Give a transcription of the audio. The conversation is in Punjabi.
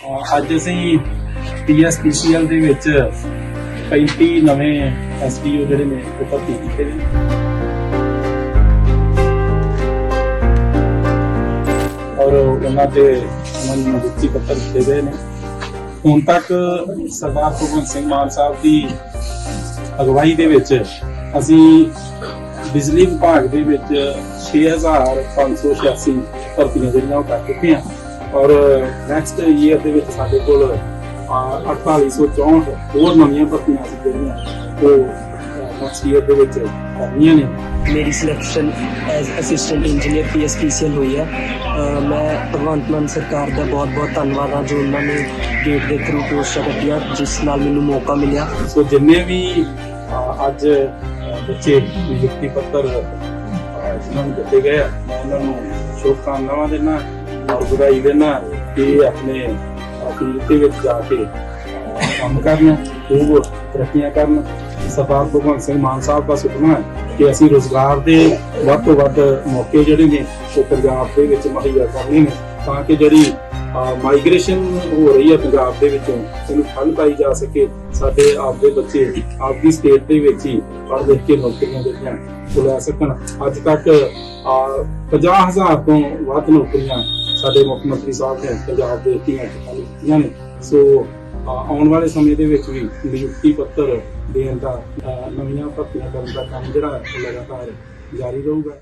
ਅੱਜ ਅਸੀਂ ਪੀਐਸਪੀਸੀਐਲ ਦੇ ਵਿੱਚ 35 ਨਵੇਂ ਐਸਪੀਓ ਜਿਹੜੇ ਨੇ ਉਹ ਭਰਤੀ ਕੀਤੇ ਨੇ। ਔਰ ਉਹਨਾਂ 'ਤੇ ਉਹਨਾਂ ਨੂੰ ਨਿਯੁਕਤੀ ਪੱਤਰ ਦਿੱਤੇ ਗਏ ਨੇ। ਹੁਣ ਤੱਕ ਸਰਦਾਰ ਭਗਵੰਤ ਸਿੰਘ ਮਾਨ ਸਾਹਿਬ ਦੀ ਅਗਵਾਈ ਦੇ ਵਿੱਚ ਅਸੀਂ ਬਿਜਲੀ ਵਿਭਾਗ ਦੇ ਵਿੱਚ 6586 ਭਰਤੀਆਂ ਜਿਹੜੀਆਂ ਉਹ ਕਰ ਚੁੱਕੇ ਹਾਂ। ਔਰ ਨੈਕਸਟ ਈਅਰ ਦੇ ਵਿੱਚ ਸਾਡੇ ਕੋਲ ਅਹ, 4864 ਹੋਰ ਨਵੀਆਂ ਭਰਤੀਆਂ ਅਸੀਂ ਜਿਹੜੀਆਂ ਉਹ ਨੈਕਸਟ ਈਅਰ ਦੇ ਵਿੱਚ ਕਰਨੀਆਂ ਨੇ। ਮੇਰੀ selection as assistant engineer PSPCL ਹੋਈ ਹੈ ਮੈਂ ਭਗਵੰਤ ਮਾਨ ਸਰਕਾਰ ਦਾ ਬਹੁਤ-ਬਹੁਤ ਧੰਨਵਾਦ ਹਾਂ ਜੋ ਉਹਨਾਂ ਨੇ ਗੇਟ ਦੇ ਥਰੂ ਪੋਸਟਾਂ ਕੱਢੀਆਂ ਜਿਸ ਨਾਲ ਮੈਨੂੰ ਮੌਕਾ ਮਿਲਿਆ। ਸੋ ਜਿੰਨੇ ਵੀ ਅੱਜ ਬੱਚੇ ਨਿਯੁਕਤੀ ਪੱਤਰ ਜਿਨ੍ਹਾਂ ਨੂੰ ਦਿੱਤੇ ਗਏ ਆ ਮੈਂ ਉਹਨਾਂ ਨੂੰ ਸ਼ੁਭਕਾਮਨਾਵਾਂ ਦੇਣਾ ਔਰ ਵਧਾਈ ਦੇਣਾ ਕਿ ਆਪਣੇ ਫੀਲਡ ਦੇ ਵਿੱਚ ਜਾ ਕੇ ਕੰਮ ਕਰਨ, ਖੂਬ ਤਰੱਕੀਆਂ ਕਰਨ। ਸਰਦਾਰ ਭਗਵੰਤ ਸਿੰਘ ਮਾਨ ਸਾਹਿਬ ਦਾ ਸੁਪਨਾ ਹੈ ਕਿ ਅਸੀਂ ਰੋਜ਼ਗਾਰ ਦੇ ਵੱਧ ਤੋਂ ਵੱਧ ਮੌਕੇ ਜਿਹੜੇ ਨੇ, ਉਹ ਪੰਜਾਬ ਦੇ ਵਿੱਚ ਮੁਹੱਈਆ ਕਰਨੇ ਨੇ, ਤਾਂ ਕਿ ਜਿਹੜੀ ਮਾਈਗ੍ਰੇਸ਼ਨ ਹੋ ਰਹੀ ਹੈ ਪੰਜਾਬ ਦੇ ਵਿੱਚੋਂ, ਇਹਨੂੰ ਠੱਲ ਪਾਈ ਜਾ ਸਕੇ। ਸਾਡੇ ਆਪਦੇ ਬੱਚੇ ਆਪਦੀ ਸਟੇਟ ਦੇ ਵਿੱਚ ਹੀ ਪੜ੍ਹ ਲਿਖ ਕੇ ਨੌਕਰੀਆਂ ਜਿਹੜੀਆਂ ਉਹ ਲੈ ਸਕਣ। ਅੱਜ ਤੱਕ 50000 ਤੋਂ ਵੱਧ ਨੌਕਰੀਆਂ ਸਾਡੇ ਮੁੱਖ ਮੰਤਰੀ ਸਾਹਿਬ ਨੇ ਪੰਜਾਬ ਦੇ ਧੀਆਂ ਪੁੱਤਾਂ ਦਿੱਤੀਆਂ ਨੇ। ਸੋ ਆਉਣ ਵਾਲੇ ਸਮੇਂ ਦੇ ਵਿੱਚ ਵੀ ਨਿਯੁਕਤੀ ਪੱਤਰ ਦੇਣ ਦਾ ਅਹ, ਨਵੀਆਂ ਭਰਤੀਆਂ ਕਰਨ ਦਾ ਕੰਮ ਜਿਹੜਾ ਹੈ ਉਹ ਲਗਾਤਾਰ ਜਾਰੀ ਰਹੂਗਾ।